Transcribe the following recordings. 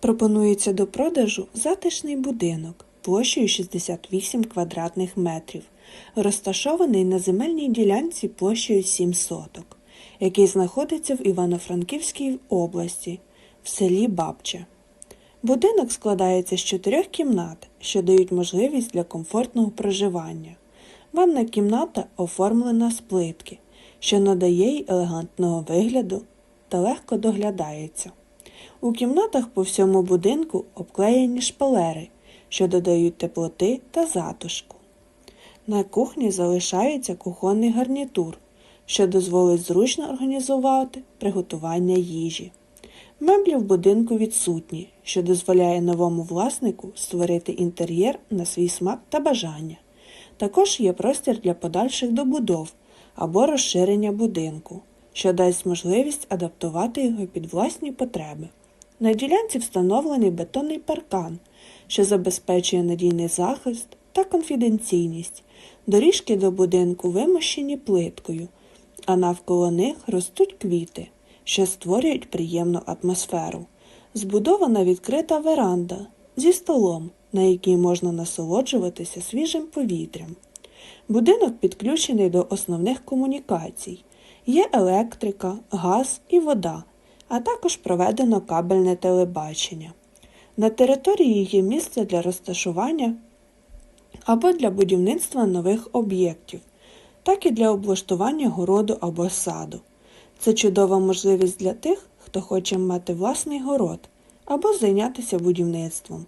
Пропонується до продажу затишний будинок площею 68 квадратних метрів, розташований на земельній ділянці площею 7 соток, який знаходиться в Івано-Франківській області в селі Бабче. Будинок складається з чотирьох кімнат, що дають можливість для комфортного проживання. Ванна кімната оформлена з плитки, що надає їй елегантного вигляду та легко доглядається. У кімнатах по всьому будинку обклеєні шпалери, що додають теплоти та затишку. На кухні залишається кухонний гарнітур, що дозволить зручно організувати приготування їжі. Меблі в будинку відсутні, що дозволяє новому власнику створити інтер'єр на свій смак та бажання. Також є простір для подальших добудов або розширення будинку, що дасть можливість адаптувати його під власні потреби. На ділянці встановлений бетонний паркан, що забезпечує надійний захист та конфіденційність. Доріжки до будинку вимощені плиткою, а навколо них ростуть квіти, що створюють приємну атмосферу. Збудована відкрита веранда зі столом, на якій можна насолоджуватися свіжим повітрям. Будинок підключений до основних комунікацій. Є електрика, газ і вода, а також проведено кабельне телебачення. На території є місце для розташування або для будівництва нових об'єктів, так і для облаштування городу або саду. Це чудова можливість для тих, хто хоче мати власний город або зайнятися будівництвом.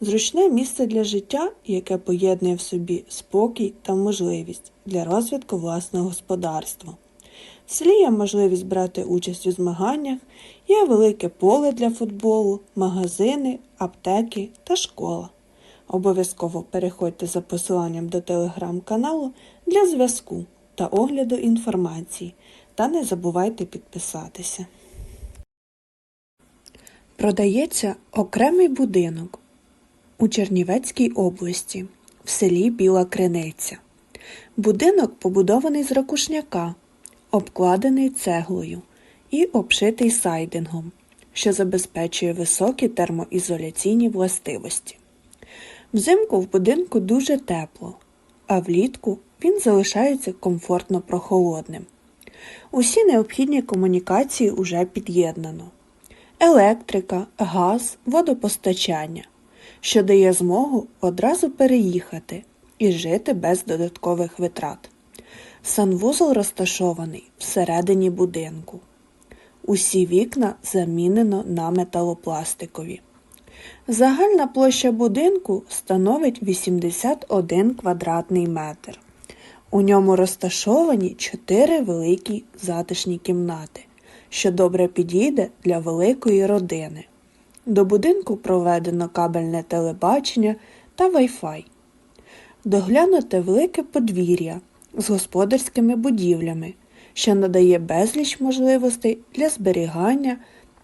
Зручне місце для життя, яке поєднує в собі спокій та можливість для розвитку власного господарства. В селі є можливість брати участь у змаганнях, є велике поле для футболу, магазини, аптеки та школа. Обов'язково переходьте за посиланням до телеграм-каналу для зв'язку та огляду інформації та не забувайте підписатися. Продається окремий будинок у Чернівецькій області в селі Біла Криниця. Будинок побудований з ракушняка, обкладений цеглою і обшитий сайдингом, що забезпечує високі термоізоляційні властивості. Взимку в будинку дуже тепло, а влітку він залишається комфортно прохолодним. Усі необхідні комунікації уже під'єднано: електрика, газ, водопостачання, що дає змогу одразу переїхати і жити без додаткових витрат. Санвузол розташований всередині будинку. Усі вікна замінено на металопластикові. Загальна площа будинку становить 81 квадратний метр. У ньому розташовані чотири великі затишні кімнати, що добре підійде для великої родини. До будинку проведено кабельне телебачення та Wi-Fi. Доглянуте велике подвір'я з господарськими будівлями, що надає безліч можливостей для зберігання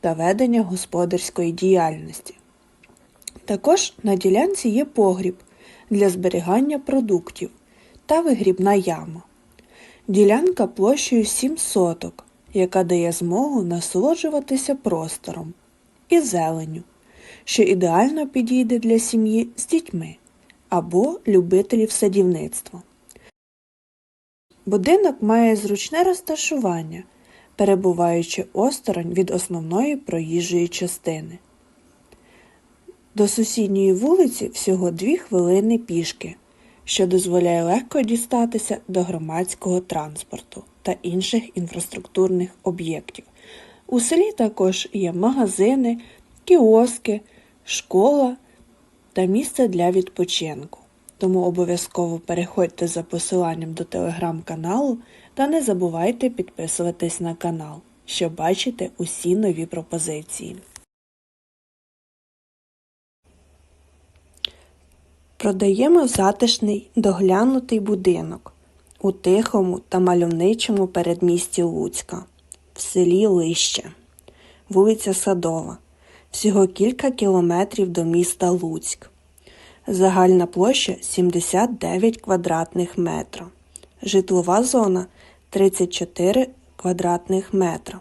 та ведення господарської діяльності. Також на ділянці є погріб для зберігання продуктів та вигрібна яма. Ділянка площею 7 соток, яка дає змогу насолоджуватися простором і зеленю, що ідеально підійде для сім'ї з дітьми або любителів садівництва. Будинок має зручне розташування, перебуваючи осторонь від основної проїжджої частини. До сусідньої вулиці всього дві хвилини пішки, що дозволяє легко дістатися до громадського транспорту та інших інфраструктурних об'єктів. У селі також є магазини, кіоски, школа та місце для відпочинку. Тому обов'язково переходьте за посиланням до телеграм-каналу та не забувайте підписуватись на канал, щоб бачити усі нові пропозиції. Продаємо затишний доглянутий будинок у тихому та мальовничому передмісті Луцька, в селі Лище, вулиця Садова, всього кілька кілометрів до міста Луцьк. Загальна площа 79 квадратних метра. Житлова зона 34 квадратних метра.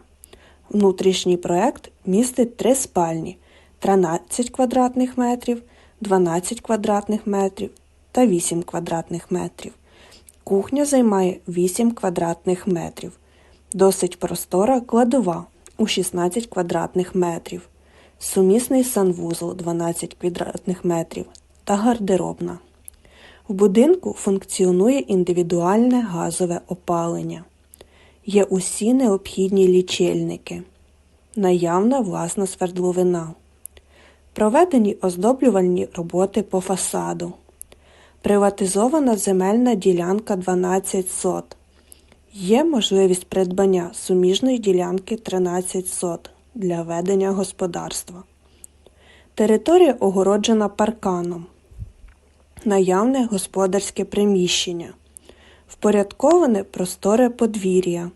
Внутрішній проект містить три спальні 13 квадратних метрів, 12 квадратних метрів та 8 квадратних метрів. Кухня займає 8 квадратних метрів. Досить простора кладова у 16 квадратних метрів. Сумісний санвузол 12 квадратних метрів та гардеробна. В будинку функціонує індивідуальне газове опалення. Є усі необхідні лічильники. Наявна власна свердловина. Проведені оздоблювальні роботи по фасаду. Приватизована земельна ділянка 12 сот. Є можливість придбання суміжної ділянки 13 сот для ведення господарства. Територія огороджена парканом. Наявне господарське приміщення. Впорядковане просторе подвір'я.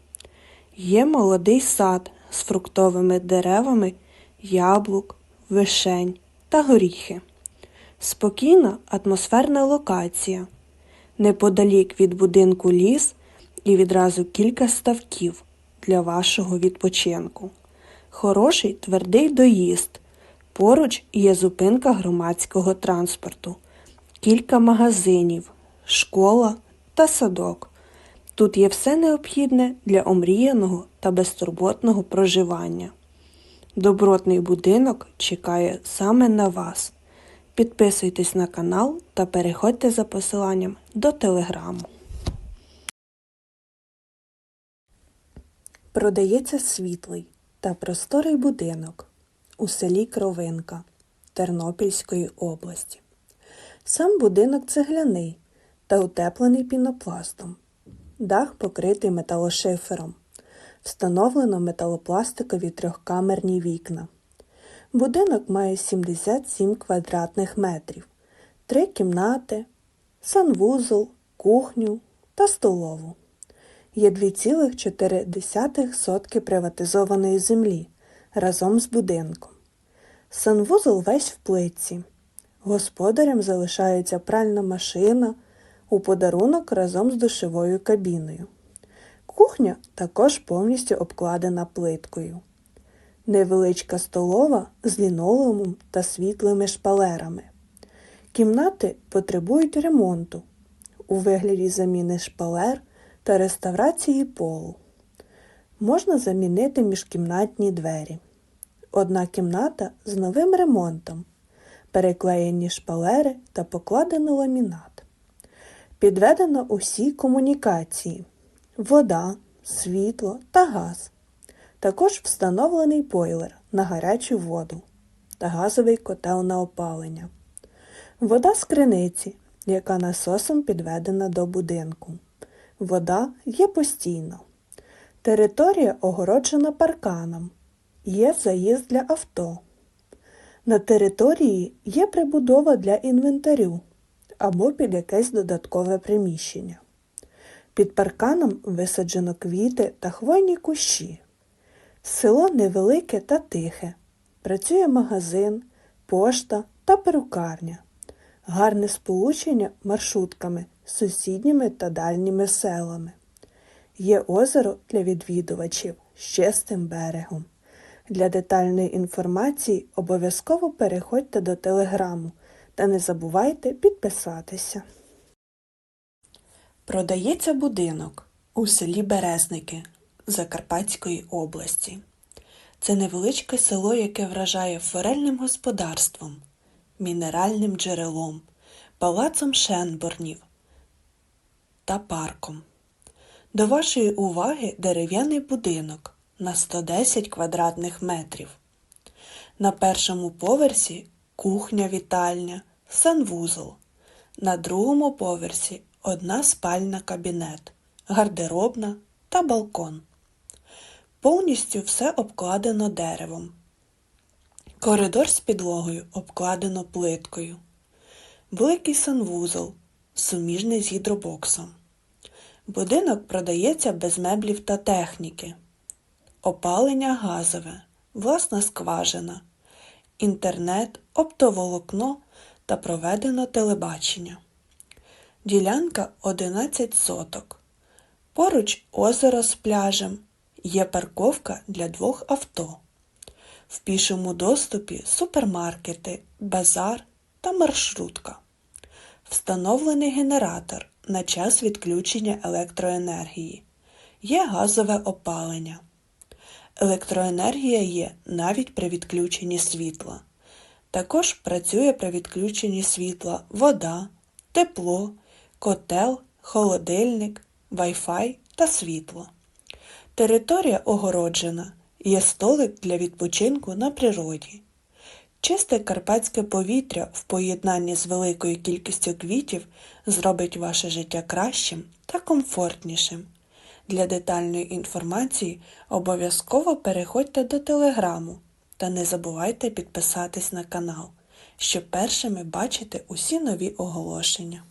Є молодий сад з фруктовими деревами, яблук, вишень та горіхи. Спокійна атмосферна локація. Неподалік від будинку ліс і відразу кілька ставків для вашого відпочинку. Хороший твердий доїзд. Поруч є зупинка громадського транспорту, кілька магазинів, школа та садок. Тут є все необхідне для омріяного та безтурботного проживання. Добротний будинок чекає саме на вас. Підписуйтесь на канал та переходьте за посиланням до телеграму. Продається світлий та просторий будинок у селі Кровинка Тернопільської області. Сам будинок цегляний та утеплений пінопластом. Дах покритий металошифером. Встановлено металопластикові трьохкамерні вікна. Будинок має 77 квадратних метрів, три кімнати, санвузол, кухню та столову. Є 2,4 сотки приватизованої землі разом з будинком. Санвузол весь в плитці. Господарям залишається пральна машина у подарунок разом з душовою кабіною. Кухня також повністю обкладена плиткою. Невеличка столова з лінолеумом та світлими шпалерами. Кімнати потребують ремонту у вигляді заміни шпалер та реставрації полу. Можна замінити міжкімнатні двері. Одна кімната з новим ремонтом, переклеєні шпалери та покладено ламінат. Підведено усі комунікації вода, світло та газ. Також встановлений бойлер на гарячу воду та газовий котел на опалення. Вода з криниці, яка насосом підведена до будинку. Вода є постійно. Територія огороджена парканом. Є заїзд для авто. На території є прибудова для інвентарю або під якесь додаткове приміщення. Під парканом висаджено квіти та хвойні кущі. Село невелике та тихе. Працює магазин, пошта та перукарня. Гарне сполучення маршрутками з сусідніми та дальніми селами. Є озеро для відвідувачів з чистим берегом. Для детальної інформації обов'язково переходьте до телеграму та не забувайте підписатися. Продається будинок у селі Березники Закарпатської області. Це невеличке село, яке вражає форельним господарством, мінеральним джерелом, палацом Шенборнів та парком. До вашої уваги дерев'яний будинок на 110 квадратних метрів. На першому поверсі кухня вітальня, санвузол. На другому поверсі одна спальна кабінет, гардеробна та балкон. Повністю все обкладено деревом. Коридор з підлогою обкладено плиткою. Великий санвузол, суміжний з гідробоксом. Будинок продається без меблів та техніки. Опалення газове, власна скважина, інтернет, оптоволокно та проведено телебачення. Ділянка 11 соток. Поруч озеро з пляжем. Є парковка для двох авто. В пішому доступі супермаркети, базар та маршрутка. Встановлений генератор на час відключення електроенергії. Є газове опалення. Електроенергія є навіть при відключенні світла. Також працює при відключенні світла вода, тепло, котел, холодильник, Wi-Fi та світло. Територія огороджена, є столик для відпочинку на природі. Чисте карпатське повітря в поєднанні з великою кількістю квітів зробить ваше життя кращим та комфортнішим. Для детальної інформації обов'язково переходьте до телеграму та не забувайте підписатись на канал, щоб першими бачити усі нові оголошення.